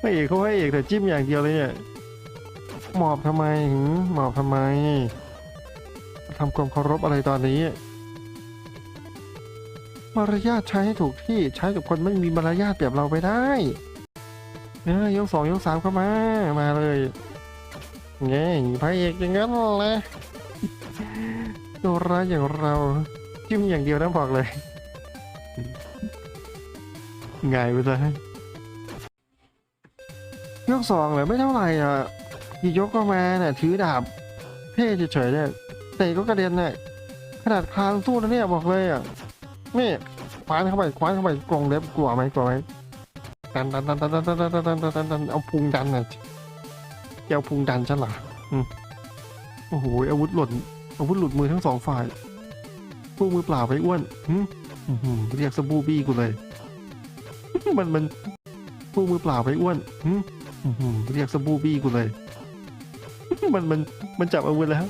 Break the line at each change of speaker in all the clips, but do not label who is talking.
พระเอกเขาพระเอกแต่จิ้มอย่างเดียวเลยเนี่ยหมอบทำไมหืมหมอบทำไมทำความเคารพอะไรตอนนี้ มารยาทใช้ให้ถูกที่ใช้กับคนไม่มีมารยาทแบบเราไปได้เออยกสองยกสามเข้ามา มาเลยไงพระเอกอย่างนั้นแหละตัวร้ายอย่างเราจิ้มอย่างเดียวนะบอกเลยง่ายไปซะ ยกสองเลยไม่เท่าไหร่อะที่ยกก็มาเนี่ยถือดาบเท่เฉยๆเนี่ยเตะก็กระเด็นเนี่ยขนาดคลานสู้นะเนี่ยบอกเลยอะนี่คว้านเข้าไปคว้านเข้าไปกรงเล็บกลัวไหมกลัวไหมดันดันดันดันดันดันดันดันดันดันดันเอาพุงดันน่ะจะเอาพุงดันฉันหรอโอ้โหอาวุธหล่นอาวุธหลุดมือทั้งสองฝ่ายพวกมือเปล่าไปอ้วนเรียกสบูบี้กูเลย มันมันพวกมือเปล่าไปอ้วนหื อื้อหือเรียกสบูบี้กูเลย มันมันมันจับอาวุธแล้ว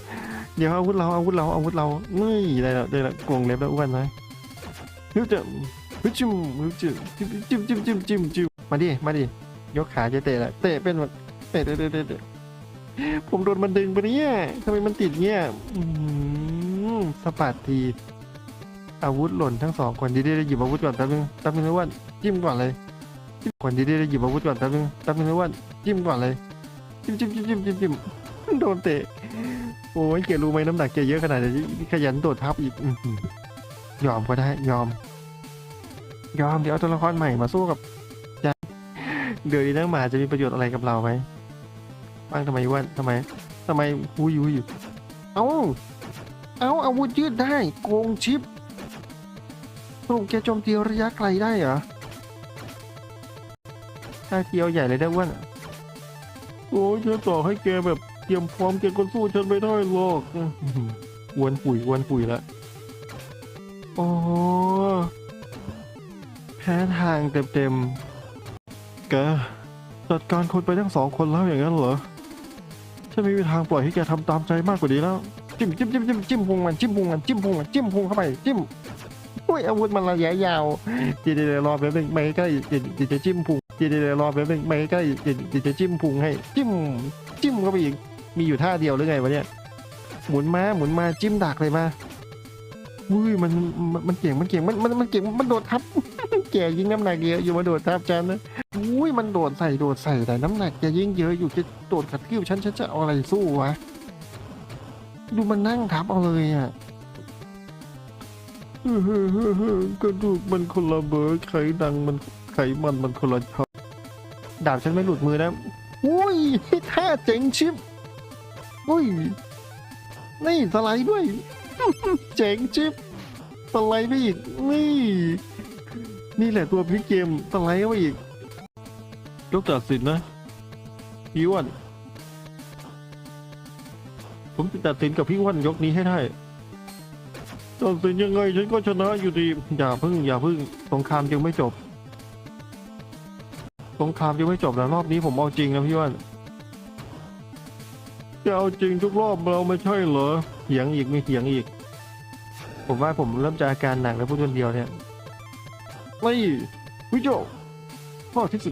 เดี๋ยวอาวุธเราอาวุธเราอาวุธเรานี่ได้แล้วได้แล้วกรงเล็บแล้วอ้วนนะฮึบจะฮึบจิ้มฮึบจิ้มจิ้มจิ้มจิ้มจิ้มจิ้มมาดิมาดิยกขาจะเตะละเตะเป็นแบบเตะเตะเตะเตะเตะผมโดนมันดึงไปเนี่ยทำไมมันติดเงี้ยอื้อหือสะบัดทีอาวุธหล่นทั้งสองคนดีๆได้หยิบอาวุธก่อนแป๊บนึงแป๊บนึงนะอ้วนจิ้มก่อนเลย จิ้มคนดีๆได้หยิบอาวุธก่อนแป๊บนึงแป๊บนึงนะอ้วันจิ้มก่อนเลย จิ้มจิ้มจิ้มจิ้มจิ้มจิ้มโดนเตะ โอ้ยเกรู้ไหมน้ำหนักแกเยอะขนาดนี้ขยันโดดทับอีกยอมก็ได้ ยอม ยอมเดี๋ยวเอาตัวละครใหม่มาสู้กับยันเดี๋ยวนี้นักหมาจะมีประโยชน์อะไรกับเราไหมบ้างทำไมวันทำไมทำไมหุยหุยเอาเอาอาวุธยืดได้ โกงชิปสรุปแกโจมตีระยะไกลได้เหรอ ได้เทียวใหญ่เลยได้อ้วนโอ้ยฉันต่อให้แกแบบเตรียมพร้อมแกก็สู้ฉันไม่ได้หรอกอื้อหือวนปุ๋ยวนปุ๋ยละโอ้แพ้ทางเต็มๆแกจัดการคนไปทั้งสองคนแล้วอย่างนั้นเหรอฉันไม่มีทางปล่อยให้แกทำตามใจมากกว่านี้แล้ว จิ้มจิ้มจิ้มจิ้มจิ้มพุงมันจิ้มพุงมันจิ้มพุงมันจิ้มพุงเข้าไปจิ้มอุ้ยอาวุธมันระยะยาวเดี๋ยวเดี๋ยวรอแป๊บนึงไม่ใกล้เดี๋ยวเดี๋ยวจะจิ้มพุง เดี๋ยวรอแป๊บนึงไม่ใกล้เดี๋ยวเดี๋ยวจะจิ้มพุงให้ จิ้ม จิ้มเข้าไปอีกมีอยู่ท่าเดียวหรือไงวะเนี่ย หมุนมาหมุนมาจิ้มดักเลยมาอุ้ยมันมันมันเก่งมันเก่งมันมันมันเก่งมันโดดทับแกยิงน้ำหนักเยอะอยู่มาโดดทับฉันนะอุ้ยมันโดดใส่โดดใส่แต่น้ำหนักแกยิงเยอะอยู่จะโดดขัดกิ้วฉันฉันจะเอาอะไรสู้วะดูมันนั่งทับเอาเลยอะกระดูกมันคนละเบอร์ไขดังมันไขมันมันคนละชอบ ดาบฉันไม่หลุดมือนะอุ้ยท่าเจ๋งชิบอุ้ยนี่สไลด์ด้วย เจ๋งชิบสไลด์ไปอีกนี่ นี่แหละตัวพิกเกมสไลด์เข้าไปอีกยกตัดสินนะพี่อ้วันผมจะตัดสินกับพี่อ้วันยกนี้ให้ได้ตัดสินยังไงฉันก็ชนะอยู่ดี อย่าพึ่งอย่าพึ่งสงครามยังไม่จบ สงครามยังไม่จบนะรอบนี้ผมเอาจริงนะพี่อ้วนจะเอาจริงทุกรอบเราไม่ใช่เหรอเถียงอีกมีเถียงอีก ผมว่าผมเริ่มจะอาการหนักแล้วพูดคนเดียวเนี่ยไม่วิโจพ่อที่สุด